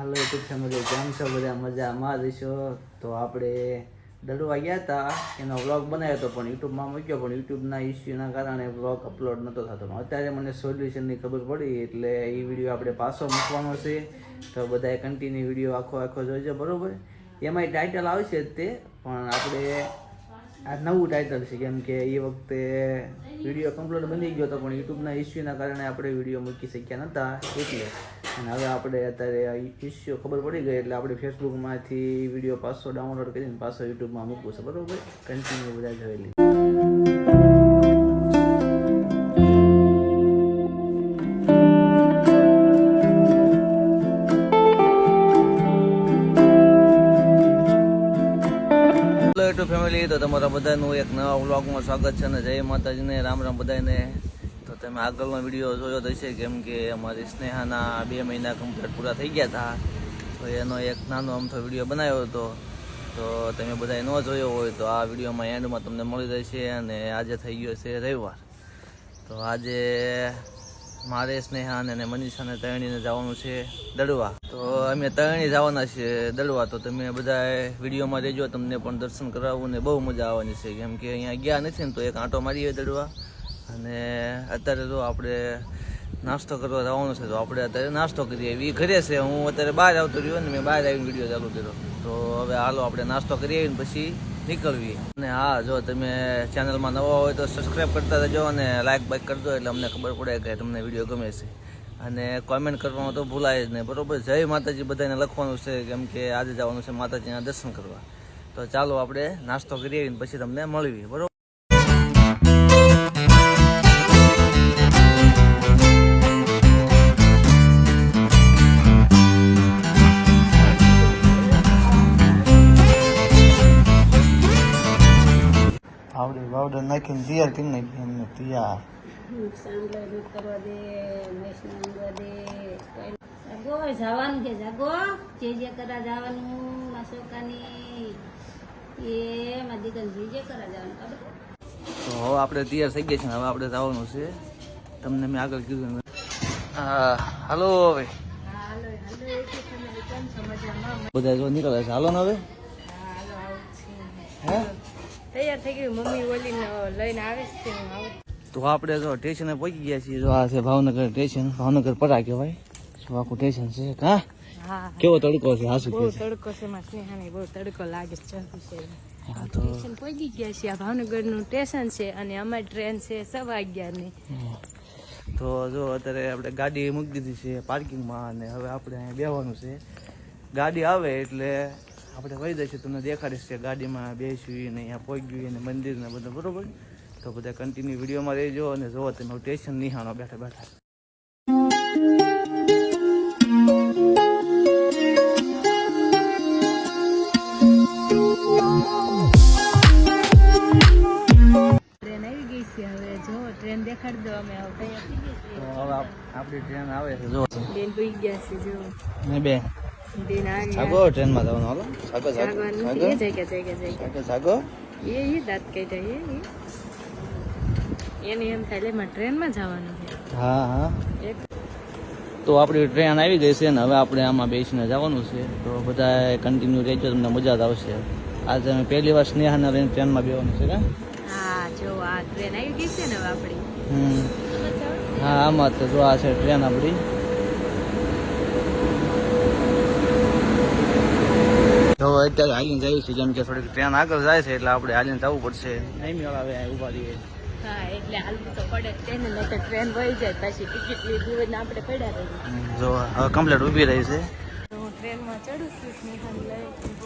હાલો YouTube family કેમ છો? બધા મજામાં રહીશો તો આપણે દડવા ગયા હતા, એનો વ્લોગ બનાવ્યો હતો, પણ યુટ્યુબમાં મૂક્યો, પણ યુટ્યુબના ઇસ્યુના કારણે વ્લોગ અપલોડ નહોતો થતો. અત્યારે મને સોલ્યુશનની ખબર પડી, એટલે એ વીડિયો આપણે પાછો મૂકવાનો છે. તો બધાએ કન્ટિન્યુ વીડિયો આખો આખો જોઈજો બરોબર? એમાંય ટાઇટલ આવશે જ તે, પણ આપણે આ નવું ટાઇટલ છે, કેમ કે એ વખતે વીડિયો કમ્પ્લીટ બની ગયો હતો, પણ યુટ્યુબના ઇસ્યુના કારણે આપણે વીડિયો મૂકી શક્યા નહોતા એટલે અને હવે આપણે અત્યારે ઇસ્યુ ખબર પડી ગઈ એટલે આપણે ફેસબુકમાંથી વીડિયો પાછો ડાઉનલોડ કરીને પાછો યુટ્યુબમાં મૂકવું છે. બરાબર? કન્ટિન્યુ બધા જોયેલી ફેમિલી તો તમારા બધાનું એક નવા વ્લોગમાં સ્વાગત છે અને જય માતાજીને રામ રામ બધાને તમે આગળનો વીડિયો જોયો હશે, કેમ કે અમારી સ્નેહાના બે મહિના કમ્પ્લીટ પૂરા થઈ ગયા હતા તો એનો એક નાનો અમથો વીડિયો બનાવ્યો હતો. તો તમે બધાએ ન જોયો હોય તો આ વિડીયોમાં એન્ડમાં તમને મળી રહેશે અને આજે થઈ ગયો છે રવિવાર. તો આજે મારે સ્નેહા અને મનીષાને તરણીને જવાનું છે દડવા. તો અમે તરણી જવાના છીએ દડવા. તો તમે બધા વિડીયોમાં રહેજો, તમને પણ દર્શન કરાવવું ને બહુ મજા આવવાની છે. કેમ કે અહીંયા ગયા નથી ને તો એક આંટો મારીએ દડવા. અને અત્યારે જો આપણે નાસ્તો કરવા જવાનું છે, તો આપણે અત્યારે નાસ્તો કરીએ એ ઘરે છે, હું અત્યારે બહાર આવતો રહ્યો ને મેં બહાર આવીને વીડિયો ચાલુ કર્યો. તો હવે હાલો, આપણે નાસ્તો કરી આવીને પછી નીકળવી અને હા, જો તમે ચેનલમાં નવા હોય તો સબસ્ક્રાઈબ કરતા રહેજો અને લાઇક બાઇક કરજો, એટલે અમને ખબર પડે કે તમને વીડિયો ગમે છે. અને કોમેન્ટ કરવામાં તો ભૂલાય જ નહીં, બરાબર? જય માતાજી, બધાને લખવાનું છે, કેમ કે આજે જવાનું છે માતાજીના દર્શન કરવા. તો ચાલો, આપણે નાસ્તો કરી આવીને પછી તમને મળવી બરોબર? નાખીને તૈયાર કરી નાખી એમને તૈયાર સાંભળે દૂધ કરવા દે મહેશ નાંદવા દે જાગો જવાનું છે જાગો જે જે કરા જવાનું માસોકાની એ માં દીકરી જે જે કરા જવાનું તો હવે આપણે તૈયાર થઈ ગયા છે હવે આપણે જવાનું છે. તમને મેં આગળ કીધું હાલો હવે. બધા જો નીકળે છે. હાલો ને હવે. હાલો આવું છે. હે? તૈયાર થઈ ગયું મમ્મી ઓલીને લઈને આવે છે હું આવું. તો આપણે જો સ્ટેશને પહોંચી ગયા છીએ. જો આ છે ભાવનગર સ્ટેશન ભાવનગર પરા કહેવાય. શું આખું સ્ટેશન છે હા? કેવો તડકો છે? હાસુ બહુ તડકો છે માં સ્નેહાને બહુ તડકો લાગે છે છે હા તો સ્ટેશન પહોંચી ગયા છીએ. આ ભાવનગરનું સ્ટેશન છે અને અમારી ટ્રેન છે સવા અગિયારની. તો જો અત્યારે આપણે ગાડી મૂકી દીધી છે પાર્કિંગમાં અને હવે આપણે અહીંયા બેવાનું છે. ગાડી આવે એટલે આપણે વહી દઈશું તમને દેખાડીશ કે ગાડીમાં બેસ્યું ને અહીંયા પહોંચ્યું ને બધું બરોબર? તો બધા કન્ટિન્યુ વિડીયોમાં રહેજો અને જોવો તમે સ્ટેશન નિહાળો બેઠા બેઠા. ટ્રેન આવી ગઈ છે જો ટ્રેન દેખાડી દો અમે હવે. આપણી ટ્રેન આવે છે જો બેન ગયા છે જો ને બે સાગો ટ્રેનમાં જવાનું હાલો સાગો સાગો સાગો સાગો એ એ દાંત કાઢ્યા એ એને એમ થાય લે મારે ટ્રેનમાં જવાનું છે હા હા. તો આપણી ટ્રેન આવી ગઈ છે ને હવે આપણે આમાં બેસીને જવાનું છે. તો બધા કન્ટિન્યુ રહેજો તમને મજા જ આવશે. આજે અમે પહેલી વાર સ્નેહાના લઈને ટ્રેનમાં બેવાનું છે હા જો આ ટ્રેન આવી ગઈ છે ને હવે આપણી હા આમાં તો જો આ છે ટ્રેન આપણી તો અત્યારે હાલીને જઈએ છીએ કેમ કે થોડીક ટ્રેન આગળ જાય છે એટલે આપણે હાલીને જવું પડશે. નહીં મેળ આવે ઊભા રહીએ. હા એટલે હાલવું તો પડે જ તેને નહીં તો ટ્રેન વહી જાય પછી ટિકિટ લીધી હોય આપણે પડ્યા જો હવે કમ્પ્લેટ ઊભી રહી છે. ટ્રેનમાં ચડું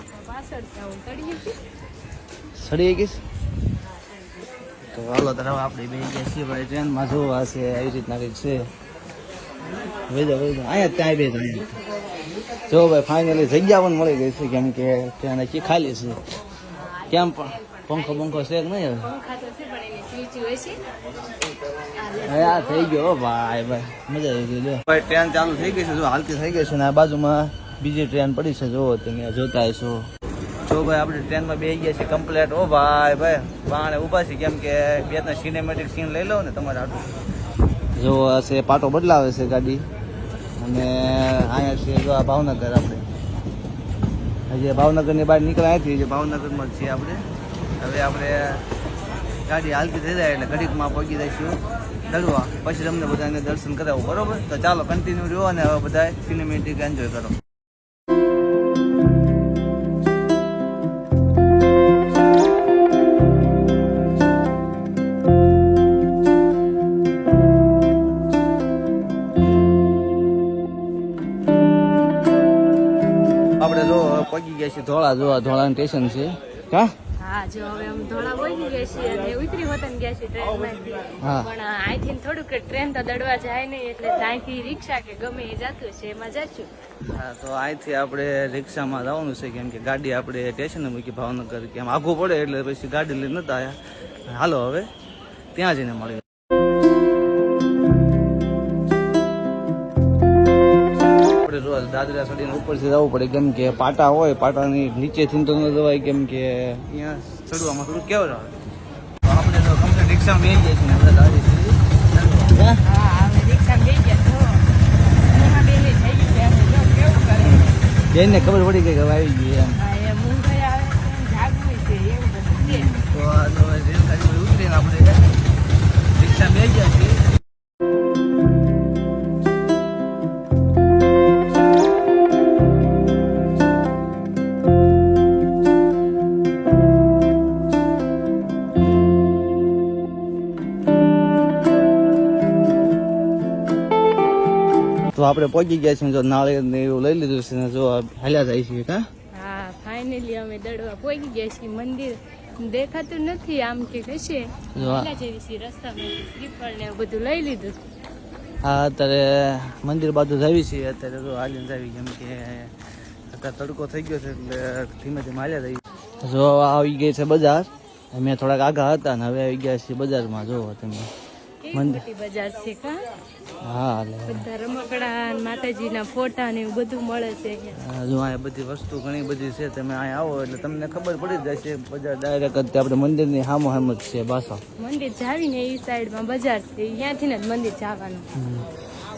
છું પાછળ ચડીએ સડી ગઈશ તો હાલો તરફ આપણે બે ગયા છીએ ભાઈ ટ્રેનમાં જોવા છે આવી રીતના કંઈક છે. વેજો વેજો. અહીંયા ત્યાં અહીંયા. જો ભાઈ ફાઇનલી જગ્યા પણ મળી ગઈ છે કેમ કે ખાલી છે. કેમ પણ? પંખો પંખો છે કે નહીં હવે? આ થઈ ગયો ભાઈ ભાઈ. મજા આવી ગઈ ભાઈ ટ્રેન ચાલુ થઈ ગઈ છે જો હાલતી થઈ ગઈ છે ને આ બાજુમાં બીજી ટ્રેન પડી છે જો તમે જોતા હશો. જો ભાઈ આપણે ટ્રેનમાં બે ગયા છે કમ્પ્લેટ ઓ ભાઈ ભાઈ બાણે ઊભા છે કેમ કે બે ત્રણ સિનેમેટિક સીન લઈ લો ને તમારે આટલું જો છે પાટો બદલાવે છે ગાડી. અને અહીંયા છે જો આ ભાવનગર આપણે. હજી ભાવનગરની બહાર નીકળ્યા હતી જે ભાવનગરમાં જ છીએ આપણે. હવે આપણે ગાડી હાલતી થઈ જાય એટલે ઘડીકમાં પહોંચી જઈશું. દળવા પછી તમને બધાને દર્શન કરાવું. બરોબર? તો ચાલો કન્ટિન્યુ રહ્યો અને હવે બધા સિનેમેટિક એન્જોય કરો. પહોંચી ગયા છે ધોળા જોવા ધોળાનું સ્ટેશન છે. હા? હા જો હવે અમે ધોળા પહોંચી ગયા છીએ અને ઉતરી વતન ગયા છીએ ટ્રેનમાં. પણ અહીંથી થોડુંક ટ્રેન તો દડવા જાય નહીં એટલે ત્યાંથી રિક્ષા કે ગમે એ જાતું છે એમાં જાશું. હા તો અહીંથી આપણે રિક્ષામાં જવાનું છે કેમ કે ગાડી આપણે સ્ટેશને મૂકી ભાવનગર કેમ આઘું પડે એટલે પછી ગાડી લઈને નતા આવ્યા હાલો હવે ત્યાં જઈને મળીએ. આપણે જો દાદરા ચડીને ઉપરથી જવું પડે કેમ કે પાટા હોય પાટાની નીચેથી તો ન જવાય કેમ કે અહીંયા ચડવામાં થોડું કેવું રહે. આપણે તો કમ્પ્લીટ રિક્ષામાં બેસી ગયા છીએ આપણે દાદી રિક્ષા બેનને ખબર પડી ગઈ કે આવી ગઈ એમ. તો ઉતરીને આપણે રિક્ષા બે ગયા છીએ. આપણે પહોંચી ગયા છીએ જો નાળિયેર ને એવું લઈ લીધું છે ને જો હાલ્યા જાય છે કા હા? ફાઇનલી અમે દડવા પહોંચી ગયા છીએ. મંદિર દેખાતું નથી આમ કે કશે જેવી છે શ્રીફળ ને બધું લઈ લીધું. હા અત્યારે મંદિર બાજુ જાવી છીએ અત્યારે તો હાલીને જાવી કેમ કે અત્યારે તડકો થઈ ગયો છે એટલે ધીમે ધીમે હાલ્યા જઈએ જો આવી ગઈ છે બજાર અમે થોડાક આગળ હતા ને હવે આવી ગયા છીએ બજારમાં જોવો તમે. મોટી બજાર છે કા? હા બધા રમકડા માતાજીના ફોટા ને એવું બધું મળે છે અહીંયા. અહીંયા બધી વસ્તુ ઘણી બધી છે. તમે અહીંયા આવો એટલે તમને ખબર પડી જશે બજાર ડાયરેક્ટ આપણે મંદિરની હામો હામ જ છે બાસા મંદિર જાવીને એ સાઈડમાં બજાર છે. ત્યાંથી ને જ મંદિર જવાનું.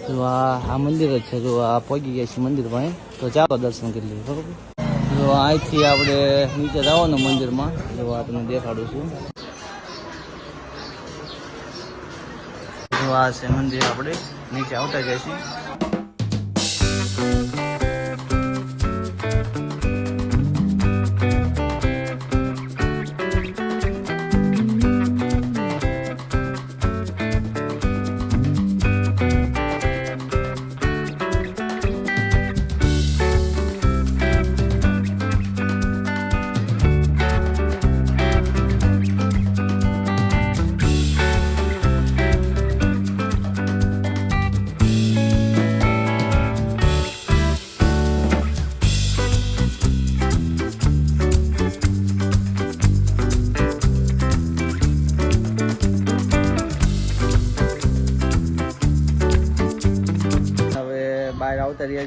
જો આ આ મંદિર જ છે. જો આ પહોંચી ગયા છે મંદિર પાસે તો ચાલો દર્શન કરી લઈએ બરોબર? જો અહીંથી આપણે નીચે જવાનું મંદિરમાં. જો આ તમને દેખાડું છું. જો આ છે મંદિર આપણે નીચે આવતા ગયા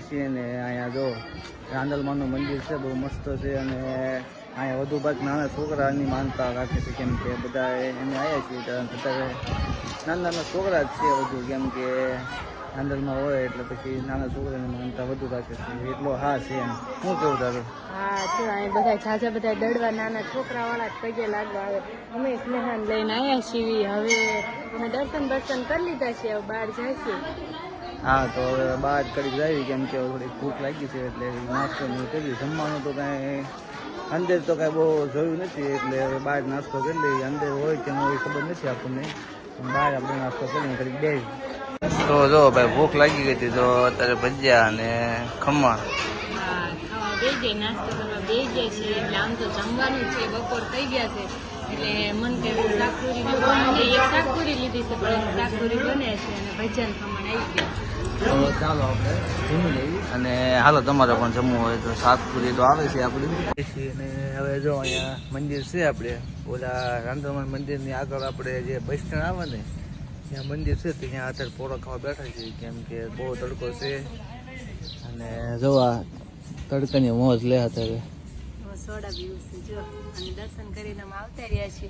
છીએ ને અહીંયા જો રાંદલમાનું મંદિર છે, બહુ મસ્ત છે અને અહીંયા વધુ ભાગ નાના છોકરાની માનતા રાખે છે કેમ કે બધા એને આવ્યા છીએ અત્યારે નાના નાના છોકરા જ છે વધુ કેમ કે રાંદલમાં હોય એટલે પછી નાના છોકરાની માનતા વધુ રાખે છે. એટલો હા છે એમ. શું કેવું તારું? હા, જો અહીં બધા ઝાઝા બધા દડવા નાના છોકરા વાળા પગે લાગવા આવે. અમે સ્નેહાન લઈને આવ્યા છીએ. હવે અમે દર્શન દર્શન કરી લીધા છીએ, હવે બહાર જાય છે હા તો હવે બહાર કરી જાય કેમ કે હવે થોડી ભૂખ લાગી છે એટલે નાસ્તો ને એવું જમવાનું તો કાંઈ અંદર તો કાંઈ બહુ જોયું નથી એટલે હવે બહાર નાસ્તો કરી લઈએ. અંદર હોય કે ન હોય ખબર નથી આપણને. પણ બહાર આપણે નાસ્તો કરીને કરી બે. તો જો ભાઈ ભૂખ લાગી ગઈ હતી તો અત્યારે ભજીયા અને ખમણ. બે જાય નાસ્તો કરવા બે જાય છે એટલે આમ તો જમવાનું છે બપોર થઈ ગયા છે. એટલે મન કે શાકપુરી એક શાકપુરી લીધી છે પણ શાકપુરી બને છે અને ભજન ખમણ આવી ગયા ચાલો આપણે જમી અને હાલો, તમારે પણ જમવું હોય તો સાતપુરી તો આવે છે આપણી. અને હવે જો અહીંયા મંદિર છે આપણે ઓલા રાંધણમાં મંદિરની આગળ આપણે જે બસ સ્ટેન્ડ આવે ને, ત્યાં મંદિર છે ત્યાં અત્યારે પોળો ખાવા બેઠા છે કેમ કે બહુ તડકો છે. અને જોવા તડકાની મોજ લે અત્યારે. સોડા પીવું છું. જો, અને દર્શન કરીને અમે આવતા રહ્યા છીએ.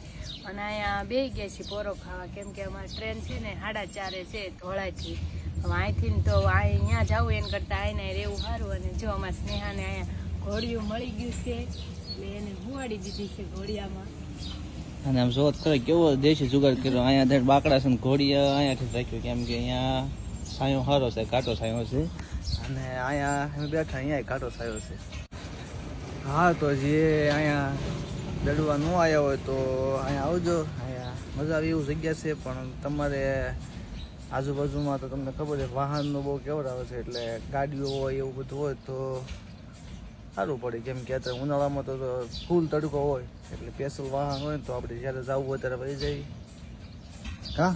અને અહીંયા બે ગયા છીએ પોરો ખાવા. કેમ કે અમારી ટ્રેન છે ને સાડા ચારે છે ધોળાથી. હવે અહીંથી તો અહીંયા જવું એના કરતાં આઈને રહેવું સારું. અને જો અમારા સ્નેહાને અહીંયા ઘોડિયું મળી ગયું છે. એટલે એને હુવાડી દીધી છે ઘોડિયામાં. અને આમ જોત ખરે કેવો દેશી જુગાડ કર્યો. અહીંયા બાકડા છે ને ઘોડી અહીંયાથી રાખ્યું. કેમ કે અહીંયા સાયો સારો છે કાંટો સાયો છે. અને અહીંયા બેઠા અહીંયા કાંટો સાયો છે. હા, તો જે અહીંયા દડવા ન આવ્યા હોય તો અહીંયા આવજો. અહીંયા મજા આવે એવું જગ્યા છે, પણ તમારે આજુબાજુમાં તો તમને ખબર છે, વાહનનો બહુ કેવડાવે છે, એટલે ગાડીઓ હોય એવું બધું હોય તો સારું પડે. કેમ કે અત્યારે ઉનાળામાં તો ફૂલ તડકો હોય, એટલે સ્પેશિયલ વાહન હોય તો આપણે જ્યારે જવું હોય ત્યારે વહી જઈએ. હા?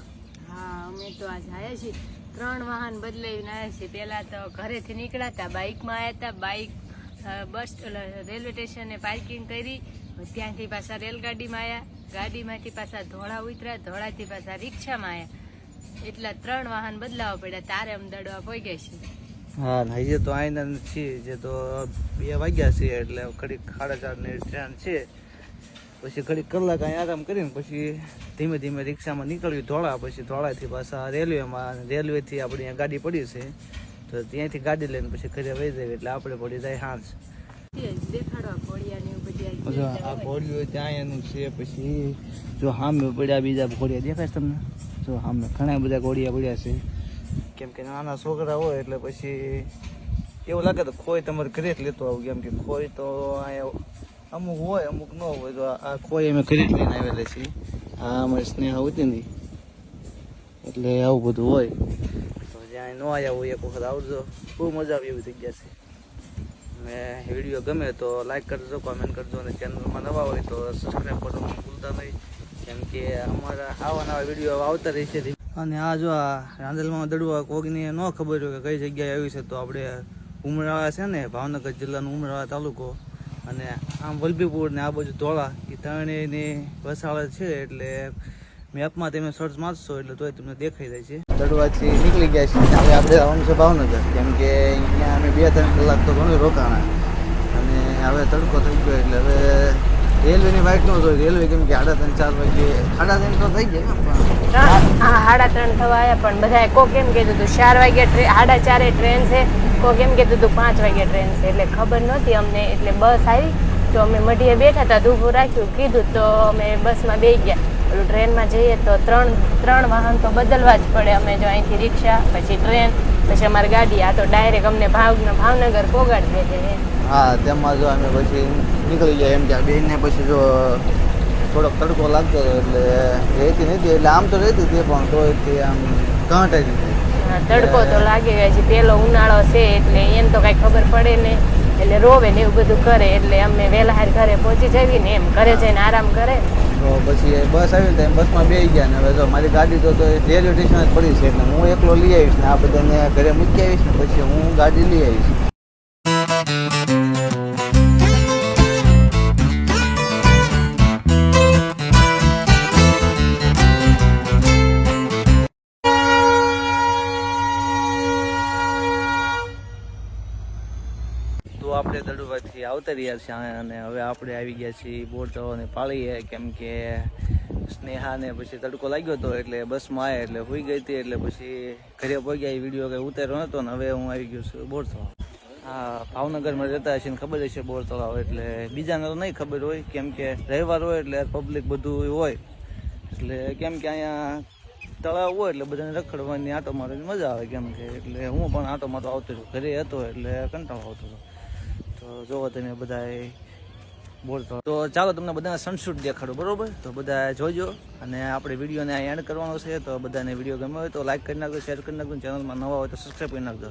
હા, અમે તો આ જાય છીએ. ત્રણ વાહન બદલાવીને આવ્યા છીએ. પહેલાં તો ઘરેથી નીકળ્યા હતા, બાઇકમાં આવ્યા હતા, બાઇક બસ રેલવે સ્ટેશને પાર્કિંગ કરી, ત્યાંથી પાછા રેલગાડીમાં આવ્યા ગાડીમાંથી પાછા ધોળા ઉતર્યા, ધોળાથી પાછા રિક્ષામાં આવ્યા એટલા ત્રણ વાહન બદલાવવા પડ્યા. તારે અમદાડવા પહોંચ્યા છે? હા હજી તો આઈના છીએ. જે તો બે વાગ્યા છે, એટલે ઘડીક સાડા ચારની ટ્રેન છે. પછી ઘડીક કલાક અહીં આરામ કરીને પછી ધીમે ધીમે રિક્ષામાં નીકળ્યું ધોળા. પછી ધોળાથી પાછા રેલવેમાં રેલવેથી આપણી અહીંયા ગાડી પડી છે. તો ત્યાંથી ગાડી લઈને પછી ઘરે વહી જાય એટલે આપણે પડી જાય હાંસ ઘોડિયા આ ઘોડીઓ ત્યાં એનું છે પછી જો સામે પડ્યા બીજા ઘોડિયા દેખાય તમને? જો સામે ઘણા બધા ઘોડિયા પડ્યા છે. કેમ કે નાના છોકરા હોય એટલે પછી એવું લાગે તો ખોઈ તમારે ઘરે જ લેતો આવું. કેમ કે ખોઈ તો અહીંયા અમુક હોય અમુક ન હોય. તો આ ખોઈ અમે ઘરે જ લઈને આવેલા છીએ. આ અમારી સ્નેહ હોતી ને એટલે આવું બધું હોય. જ્યાં ન આવ્યા હોય, એક વખત આવજો. બહુ મજા આવે એવી જગ્યા છે. મેં વીડિયો ગમે તો લાઈક કરજો કોમેન્ટ કરજો, અને ચેનલમાં નવા હોય તો સબસ્ક્રાઈબ કરવાનું ભૂલતા નહીં. કેમ કે અમારા આવા નવા વીડિયો આવતા રહેશે અને આ જો આ રાંદલમાં દડવા કોકને ન ખબર હોય કે કઈ જગ્યાએ આવી છે, તો આપણે ઉમરાળા છે ને, ભાવનગર જિલ્લાનું ઉમરાળા તાલુકો. અને આમ વલભીપુર ને આ બાજુ ધોળા, એ ત્રણેયની વસાળ છે, એટલે મેપમાં તમે સર્ચ મારશો એટલે તોય તમને દેખાઈ જાય છે. દડવાથી નીકળી ગયા છે હવે આપણે આવવાનું છે. ભાવનગર કેમ કે અહીંયા અમે બે ત્રણ કલાક તો ઘણું રોકાણા. અને હવે તડકો થઈ ગયો એટલે હવે રેલવેની બાઇક નો જોઈ. રેલવે કેમ કે સાડા ત્રણ, ચાર વાગે, સાડા ત્રણ તો થઈ ગયા પણ હા સાડા ત્રણ થવા આવ્યા પણ બધાએ કોક એમ કીધું હતું ચાર વાગ્યા ટ્રેન સાડા ચારે ટ્રેન છે. કોક એમ કીધું હતું પાંચ વાગ્યા ટ્રેન છે. એટલે ખબર નહોતી અમને, એટલે બસ આવી. તો અમે મઢીએ બેઠા હતા ધૂભું રાખ્યું. કીધું તો અમે બસમાં બેસી ગયા. ઓલું ટ્રેનમાં જઈએ તો ત્રણ ત્રણ વાહન તો બદલવા જ પડે. અમે જો અહીંથી રિક્ષા પછી ટ્રેન પછી અમારી ગાડી. આ તો ડાયરેક્ટ અમને ભાવ ભાવનગર પોગાડી દે છે. હા તેમાં જો અમે પછી નીકળી જાય એમ કે બેનને પછી જો થોડોક તડકો લાગતો હતો એટલે રહેતી નથી એટલે આમ તો રહેતી હતી પણ તે આમ ઘાંટાઈ જ તડકો તો લાગે હજી છે પેલો ઉનાળો છે એટલે એમ તો કઈ ખબર પડે નહીં. એટલે રોવે ને એવું બધું કરે એટલે અમે વહેલા હાર ઘરે પહોંચી જઈએ ને એમ ઘરે જઈને આરામ કરે. તો પછી બસ આવી ને બસમાં બેસી ગયા ને હવે જો મારી ગાડી તો રેલવે સ્ટેશન જ પડી છે એટલે હું એકલો લઈ આવીશ ને આ બધાને ઘરે મૂકી આવીશ ને પછી હું ગાડી લઈ આવીશ. આપણે દડુભાઈથી આવતા રહ્યા છીએ અને હવે આપણે આવી ગયા છીએ ચડવાની પાળીએ, કેમ કે સ્નેહાને પછી તડકો લાગ્યો હતો એટલે બસમાં આવ્યા એટલે હોઈ ગઈ હતી એટલે પછી ઘરે પહોંચ્યા એ વીડિયો કંઈ ઉતાર્યો નહોતો ને હવે હું આવી ગયો છું બોરતળાવ હા, ભાવનગરમાં રહેતા હશે ને ખબર હશે બોર તળાવ એટલે બીજાને તો નહીં ખબર હોય, કેમ કે રવિવાર હોય એટલે પબ્લિક બધું હોય. એટલે કેમ કે અહીંયા તળાવ હોય એટલે બધાને રખડવાની આટો મારવાની મજા આવે કેમ કે એટલે હું પણ આટો મારતો આવતો છું ઘરે હતો એટલે કંટાળો આવતો હતો. તો જોવો તમે બધાએ બોલતો. તો ચાલો તમને બધા સનશૂટ દેખાડો, બરોબર? તો બધા જોજો, અને આપણે વિડીયોને અહીં એન્ડ કરવાનો છે, તો બધાને વીડિયો ગમ્યો હોય તો લાઈક કરી નાખજો શેર કરી નાખજો ચેનલમાં નવા હોય તો સબસ્ક્રાઈબ કરી નાખજો.